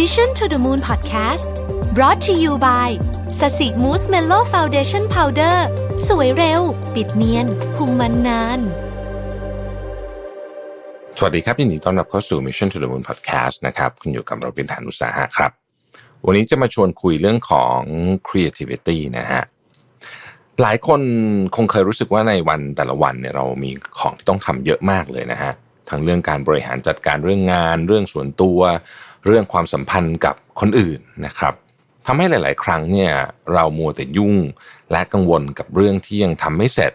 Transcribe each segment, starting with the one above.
Mission to the Moon Podcast brought to you by สสิมูสเมโล่ฟาวเดชั่นพาวเดอร์สวยเร็ว ปิดเนียนคุมมันนาน สวัสดีครับยินดีต้อนรับเข้าสู่ Mission to the Moon Podcast นะครับ คุณอยู่กับเราเป็นฐานอุตสาหะครับ วันนี้จะมาชวนคุยเรื่องของ creativity นะฮะหลายคนคงเคยรู้สึกว่าในวันแต่ละวันเนี่ยเรามีของที่ต้องทำเยอะมากเลยนะฮะทั้งเรื่องการบริหารจัดการเรื่องงาน เรื่องส่วนตัว เรื่องความสัมพันธ์กับคนอื่นนะครับทำให้หลาย ๆ ครั้งเนี่ยเรามัวแต่ยุ่งและกังวลกับเรื่องที่ยังทำไม่เสร็จ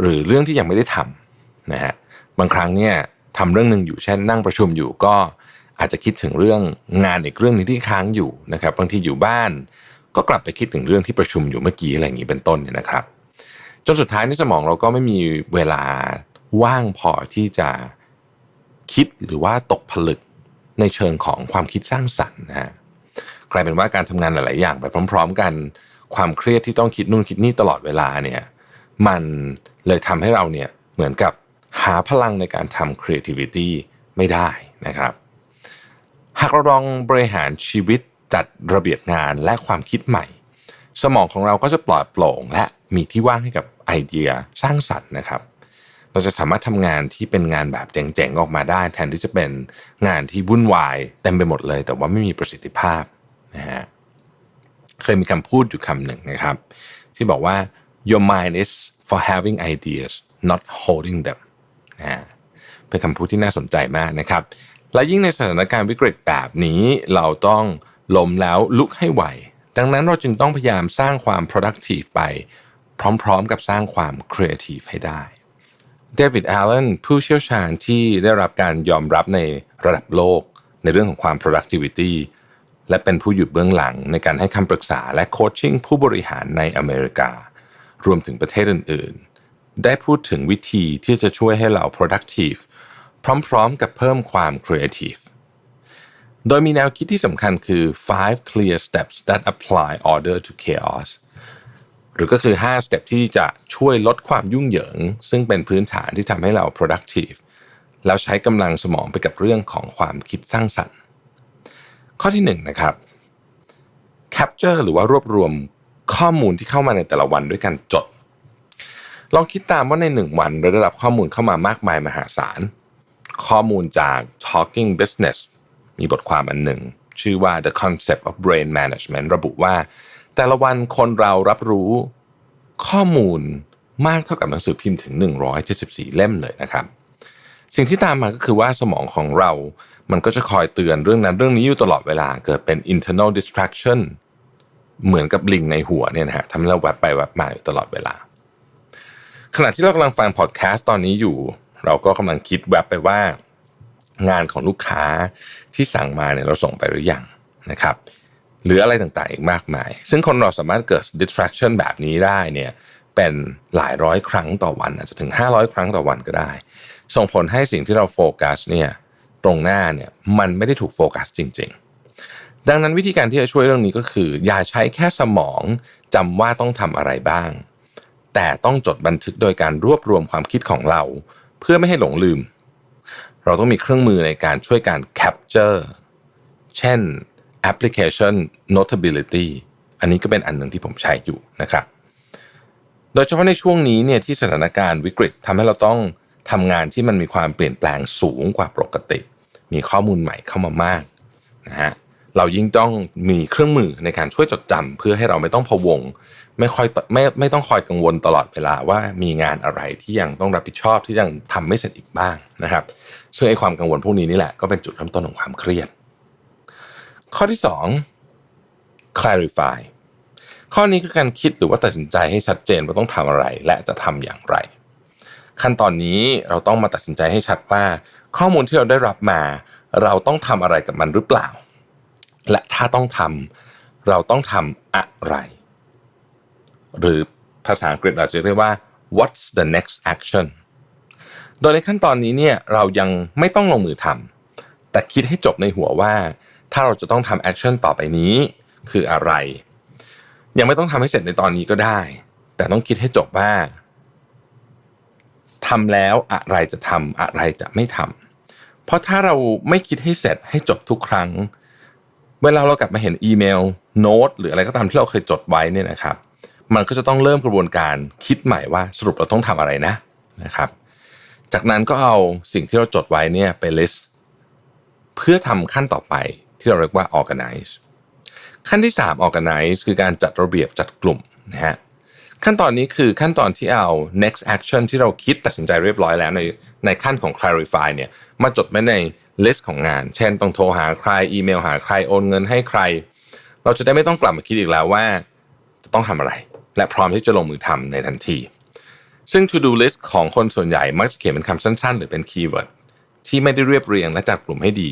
หรือเรื่องที่ยังไม่ได้ทำนะฮะบางครั้งเนี่ยทำเรื่องหนึ่งอยู่เช่นนั่งประชุมอยู่ก็อาจจะคิดถึงเรื่องงานอีกเรื่องหนึงที่ค้างอยู่นะครับบางทีอยู่บ้าน ก็กลับไปคิดถึงเรื่องที่ประชุมอยู่เมื่อกี้อะไรอย่างนี้เป็นต้นเนี่ยนะครับ จนสุดท้ายในสมองเราก็ไม่มีเวลาว่างพอที่จะคิดหรือว่าตกผลึก ในเชิงของความคิดสร้างสรรค์นะฮะกลายเป็นว่าการทำงานหลาย ๆ อย่างไปพร้อม ๆ กันความเครียดที่ต้องคิดนู่นคิดนี่ตลอดเวลาเนี่ยมันเลยทำให้เราเนี่ยเหมือนกับหาพลังในการทำ creativity ไม่ได้นะครับ หากเราลองบริหารชีวิตจัดระเบียบงานและความคิดใหม่ สมองของเราก็จะปลอดโปร่งและมีที่ว่างให้กับไอเดียสร้างสรรค์นะครับ เราจะสามารถทำงานที่เป็นงานแบบเจ๋งๆออกมาได้ แทนที่จะเป็นงานที่วุ่นวายเต็มไปหมดเลย แต่ว่าไม่มีประสิทธิภาพนะฮะเคยมีคำพูดอยู่คำหนึ่งนะครับ ที่บอกว่า your mind is for having ideas not holding them นะเป็นคำพูดที่น่าสนใจมากนะครับ และยิ่งในสถานการณ์วิกฤตแบบนี้ เราต้องล้มแล้วลุกให้ไหว ดังนั้นเราจึงต้องพยายามสร้างความ productive ไป พร้อมๆกับสร้างความ creative ให้ได้ เดวิด a อลเลนผู้เชี่ยวชาญที่ได้รับการยอมรับในระดับโลก ในเรื่องของความ productivity และเป็นผู้อยู่เบื้องหลังในการให้คำปรึกษาและโคชชิ่งผู้บริหารในอเมริกา รวมถึงประเทศอื่นๆ ได้พูดถึงวิธีที่จะช่วยให้เรา productive พร้อมๆ กับเพิ่มความ creative โดยมีแนวคิดที่สำคัญคือ five clear steps that apply order to chaos หรือก็คือ5 step ที่จะช่วยลดความยุ่งเหยิง ซึ่งเป็นพื้นฐานที่ทำให้เรา productive แล้วใช้กำลังสมองไปกับเรื่องของความคิดสร้างสรรค์ ข้อที่1นะครับ capture หรือว่ารวบรวมข้อมูลที่เข้ามาในแต่ละวันด้วยการจด ลองคิดตามว่าในหนึ่งวันเราได้รับข้อมูลเข้ามามากมายมหาศาล ข้อมูลจาก Talking Business มีบทความอันหนึ่ง ชื่อว่า The Concept of Brain Management ระบุว่า แต่ละวันคนเรารับรู้ข้อมูลมากเท่ากับหนังสือพิมพ์ถึง 174 เล่มเลยนะครับ สิ่งที่ตามมาก็คือว่าสมองของเรา มันก็จะคอยเตือนเรื่องนั้นเรื่องนี้อยู่ตลอดเวลา เกิดเป็น internal distraction เหมือนกับลิงในหัวเนี่ยนะฮะทำให้เราแวบไปแวบมาอยู่ตลอดเวลา ขณะที่เรากำลังฟังพอดแคสต์ตอนนี้อยู่ เราก็กำลังคิดแวบไปว่างานของลูกค้าที่สั่งมาเนี่ยเราส่งไปหรือยังนะครับ หรืออะไรต่างๆอีกมากมาย ซึ่งคนเราสามารถเกิด distraction แบบนี้ได้เนี่ยเป็นหลายร้อยครั้งต่อวัน อาจจะถึง 500 ครั้งต่อวันก็ได้ ส่งผลให้สิ่งที่เราโฟกัสเนี่ยตรงหน้าเนี่ยมันไม่ได้ถูกโฟกัสจริง ๆ ดังนั้นวิธีการที่จะช่วยเรื่องนี้ก็คือ อย่าใช้แค่สมองจำว่าต้องทำอะไรบ้าง แต่ต้องจดบันทึกโดยการรวบรวมความคิดของเรา เพื่อไม่ให้หลงลืม เราต้องมีเครื่องมือในการช่วยการ capture เช่น แอปพลิเคชัน Notability อันนี้ก็เป็นอันหนึ่งที่ผมใช้อยู่นะครับ โดยเฉพาะในช่วงนี้เนี่ยที่สถานการณ์วิกฤตทำให้เราต้องทำงานที่มันมีความเปลี่ยนแปลงสูงกว่าปกติ มีข้อมูลใหม่เข้ามามากนะฮะเรายิ่งต้องมีเครื่องมือในการช่วยจดจำเพื่อให้เราไม่ต้องพะวง ไม่ค่อยไม่ไม่ต้องคอยกังวลตลอดเวลาว่ามีงานอะไรที่ยังต้องรับผิดชอบที่ยังทำไม่เสร็จอีกบ้างนะครับ ซึ่งไอ้ความกังวลพวกนี้นี่แหละก็เป็นจุดเริ่มต้นของความเครียด ข้อที่ 2 clarify ข้อนี้คือการคิดหรือว่าตัดสินใจให้ชัดเจนว่าต้องทำอะไร และจะทำอย่างไร ขั้นตอนนี้เราต้องมาตัดสินใจให้ชัดว่า ข้อมูลที่เราได้รับมา เราต้องทำอะไรกับมันหรือเปล่า และถ้าต้องทำเราต้องทำอะไร หรือภาษาอังกฤษเราจะเรียกว่า what's the next action โดยในขั้นตอนนี้เนี่ยเรายังไม่ต้องลงมือทำแต่คิดให้จบในหัวว่า ถ้าเราจะต้องทำแอคชั่นต่อไปนี้คืออะไร ยังไม่ต้องทำให้เสร็จในตอนนี้ก็ได้ แต่ต้องคิดให้จบว่าทำแล้วอะไรจะทำอะไรจะไม่ทำเพราะถ้าเราไม่คิดให้เสร็จให้จบทุกครั้ง เวลาเรากลับมาเห็นอีเมลโน้ตหรืออะไรก็ตามที่เราเคยจดไว้เนี่ยนะครับ มันก็จะต้องเริ่มกระบวนการคิดใหม่ว่าสรุปเราต้องทำอะไรนะนะครับ จากนั้นก็เอาสิ่งที่เราจดไว้เนี่ยไป list เพื่อทำขั้นต่อไป ที่เราเรียกว่า organize ขั้นที่ 3 organize คือการจัดระเบียบจัดกลุ่มนะฮะขั้นตอนนี้คือขั้นตอนที่เอา next action ที่เราคิดตัดสินใจเรียบร้อยแล้วในในขั้นของ clarify เนี่ยมาจดไว้ใน list ของงาน เช่นต้องโทรหาใครอีเมลหาใครโอนเงินให้ใคร เราจะได้ไม่ต้องกลับมาคิดอีกแล้วว่า จะต้องทำอะไร และพร้อมที่จะลงมือทำในทันที ซึ่ง to do list ของคนส่วนใหญ่มักจะเขียนเป็นคำสั้น ๆ หรือเป็นคีย์เวิร์ดที่ไม่ได้เรียบเรียงและจัดกลุ่มให้ดี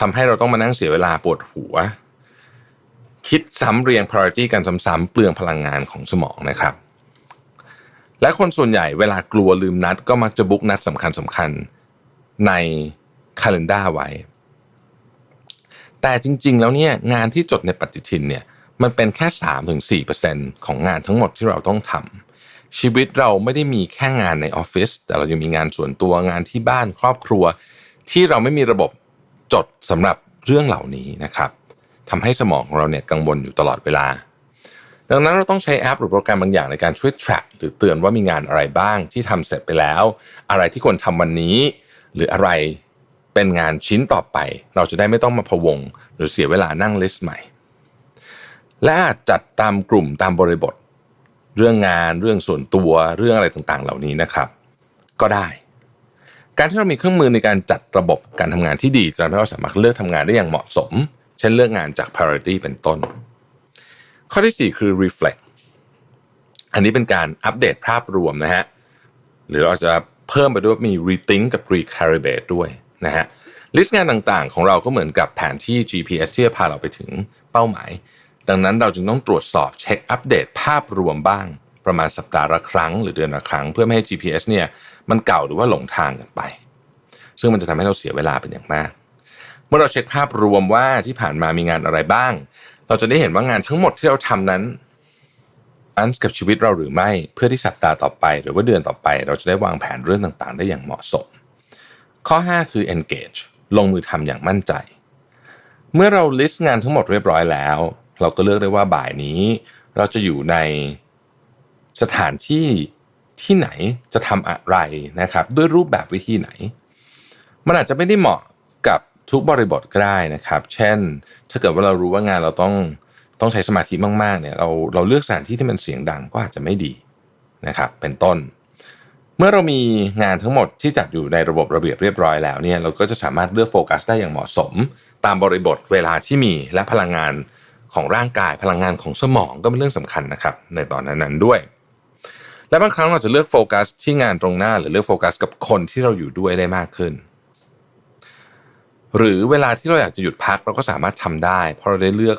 ทำให้เราต้องมานั่งเสียเวลาปวดหัว คิดซ้ำเรียง priority กันซ้ำๆเปลืองพลังงานของสมองนะครับ และคนส่วนใหญ่เวลากลัวลืมนัด ก็มักจะบุ๊กนัดสำคัญสำคัญใน calendar ไว้ แต่จริง ๆ แล้วเนี่ยงานที่จดในปฏิทินเนี่ยมันเป็นแค่ 3-4%ของงานทั้งหมดที่เราต้องทำชีวิตเราไม่ได้มีแค่งานในออฟฟิศแต่เรายังมีงานส่วนตัวงานที่บ้านครอบครัว ที่เราไม่มีระบบ จดสำหรับเรื่องเหล่านี้นะครับทำให้สมองของเราเนี่ยกังวลอยู่ตลอดเวลา ดังนั้นเราต้องใช้แอปหรือโปรแกรมบางอย่างในการช่วย track หรือเตือนว่ามีงานอะไรบ้างที่ทำเสร็จไปแล้ว อะไรที่ควรทำวันนี้ หรืออะไรเป็นงานชิ้นต่อไป เราจะได้ไม่ต้องมาพะวง หรือเสียเวลานั่งลิสต์ใหม่ และจัดตามกลุ่มตามบริบท เรื่องงานเรื่องส่วนตัวเรื่องอะไรต่างๆ เหล่านี้นะครับ ก็ได้ การที่เรามีเครื่องมือในการจัดระบบการทำงานที่ดีจะทำให้เราสามารถเลือกทำงานได้อย่างเหมาะสม เช่นเลือกงานจาก priority เป็นต้น ข้อที่ 4 คือ reflect อันนี้เป็นการอัปเดตภาพรวมนะฮะหรือเราจะเพิ่มไปด้วยมี rethink กับ recalibrate ด้วยนะฮะลิสต์งานต่างๆ ของเราก็เหมือนกับแผนที่ GPS ที่จะพาเราไปถึงเป้าหมาย ดังนั้นเราจึงต้องตรวจสอบเช็คอัปเดตภาพรวมบ้าง ประมาณสัปดาห์ละครั้ง หรือเดือนละครั้ง เพื่อไม่ให้ GPS เนี่ยมันเก่าหรือว่าหลงทางกันไป ซึ่งมันจะทำให้เราเสียเวลาเป็นอย่างมาก เมื่อเราเช็คภาพรวมว่าที่ผ่านมามีงานอะไรบ้าง เราจะได้เห็นว่างานทั้งหมดที่เราทำนั้นอันกับชีวิตเราหรือไม่เพื่อที่สัปดาห์ต่อไป หรือว่าเดือนต่อไป เราจะได้วางแผนเรื่องต่างๆ ได้อย่างเหมาะสม ข้อ 5 คือ engage ลงมือทำอย่างมั่นใจ เมื่อเรา list งานทั้งหมดเรียบร้อยแล้ว เราก็เลือกได้ว่าบ่ายนี้ เราจะอยู่ใน สถานที่ที่ไหนจะทำอะไรนะครับด้วยรูปแบบวิธีไหน มันอาจจะไม่ได้เหมาะกับทุกบริบทก็ได้นะครับ เช่น ถ้าเกิดว่าเรารู้ว่างานเราต้องต้องใช้สมาธิมากๆเนี่ยเราเราเลือกสถานที่ที่มันเสียงดังก็อาจจะไม่ดีนะครับ เป็นต้น เมื่อเรามีงานทั้งหมดที่จัดอยู่ในระบบระเบียบเรียบร้อยแล้วเนี่ยเราก็จะสามารถเลือกโฟกัสได้อย่างเหมาะสม ตามบริบทเวลาที่มีและพลังงานของร่างกายพลังงานของสมองก็เป็นเรื่องสำคัญนะครับ ในตอนนั้นๆด้วย และบางครั้งเราจะเลือกโฟกัสที่งานตรงหน้า หรือเลือกโฟกัสกับคนที่เราอยู่ด้วยได้มากขึ้น หรือเวลาที่เราอยากจะหยุดพักเราก็สามารถทำได้ เพราะเราได้เลือก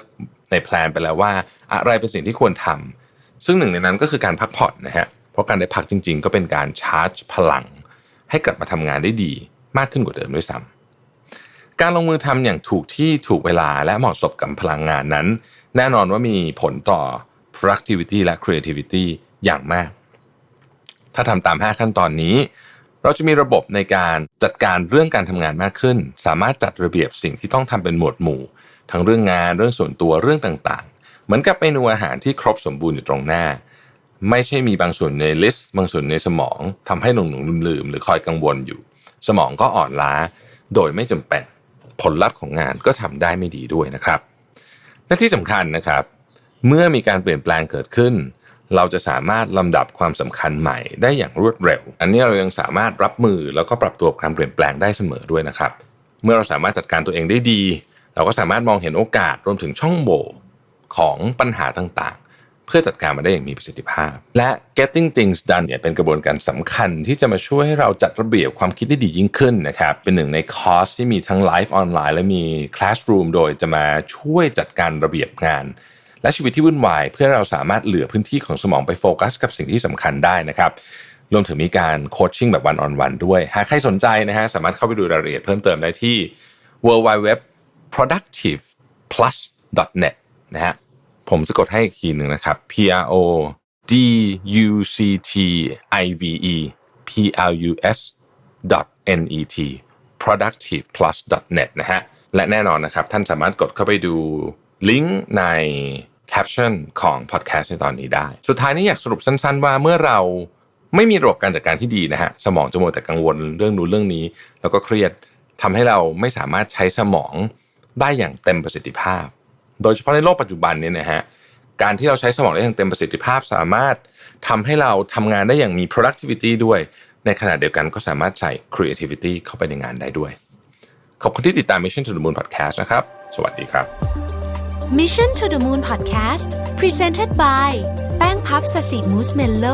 ในแพลนไปแล้วว่า อะไรเป็นสิ่งที่ควรทำซึ่งหนึ่งในนั้นก็คือการพักผ่อนนะฮะเพราะการได้พักจริง ๆ ก็เป็นการชาร์จพลัง ให้กลับมาทำงานได้ดีมากขึ้นกว่าเดิมด้วยซ้ำการลงมือทำอย่างถูกที่ถูกเวลาและเหมาะสมกับพลังงานนั้น แน่นอนว่ามีผลต่อ productivity และ creativity อย่างมาก ถ้าทำตาม 5 ขั้นตอนนี้ เราจะมีระบบในการจัดการเรื่องการทำงานมากขึ้น สามารถจัดระเบียบสิ่งที่ต้องทำเป็นหมวดหมู่ ทั้งเรื่องงานเรื่องส่วนตัวเรื่องต่างๆ เหมือนกับเมนูอาหารที่ครบสมบูรณ์อยู่ตรงหน้า ไม่ใช่มีบางส่วนในลิสต์บางส่วนในสมองทำให้หลงหลงลืมลืมหรือคอยกังวลอยู่ สมองก็อ่อนล้า โดยไม่จำเป็นผลลัพธ์ของงานก็ทำได้ไม่ดีด้วยนะครับและที่สำคัญนะครับ เมื่อมีการเปลี่ยนแปลงเกิดขึ้น เราจะสามารถลำดับความสำคัญใหม่ได้อย่างรวดเร็ว อันนี้เรายังสามารถรับมือแล้วก็ปรับตัวกับการเปลี่ยนแปลงได้เสมอด้วยนะครับ เมื่อเราสามารถจัดการตัวเองได้ดี เราก็สามารถมองเห็นโอกาสรวมถึงช่องโหว่ของปัญหาต่างๆ เพื่อจัดการมันได้อย่างมีประสิทธิภาพ และ getting things done เนี่ยเป็นกระบวนการสำคัญที่จะมาช่วยให้เราจัดระเบียบความคิดได้ดียิ่งขึ้นนะครับ เป็นหนึ่งในคอร์สที่มีทั้งไลฟ์ออนไลน์และมี classroom โดยจะมาช่วยจัดการระเบียบงาน และชีวิตที่วุ่นวาย เพื่อเราสามารถเหลือพื้นที่ของสมองไปโฟกัส กับสิ่งที่สำคัญได้นะครับรวมถึงมีการโคชชิ่งแบบวันออนวันด้วย หากใครสนใจนะฮะสามารถเข้าไปดูรายละเอียดเพิ่มเติมได้ที่ w w w productiveplus.net นะฮะผมสะกดให้อีกทีหนึ่งนะครับ P R O D U C T I V E P L U S dot N E T productiveplus.net นะฮะและแน่นอนนะครับ ท่านสามารถกดเข้าไปดูลิงก์ใน แคปชั่นของพอดแคสต์ในตอนนี้ได้ สุดท้ายนี้อยากสรุปสั้น ๆ ว่าเมื่อเราไม่มีระบบการจัดการที่ดีนะฮะสมองจะมัวแต่กังวลเรื่องนู้นเรื่องนี้ แล้วก็เครียดทำให้เราไม่สามารถใช้สมองได้อย่างเต็มประสิทธิภาพ โดยเฉพาะในโลกปัจจุบันเนี่ยนะฮะการที่เราใช้สมองได้อย่างเต็มประสิทธิภาพ สามารถทำให้เราทำงานได้อย่างมี productivity ด้วย ในขณะเดียวกันก็สามารถใส่ creativity เข้าไปในงานได้ด้วย ขอบคุณที่ติดตาม Mission to the Moon Podcast นะครับ สวัสดีครับ Mission to the Moon Podcast Presented by แป้งพับสสิมูสเมลโล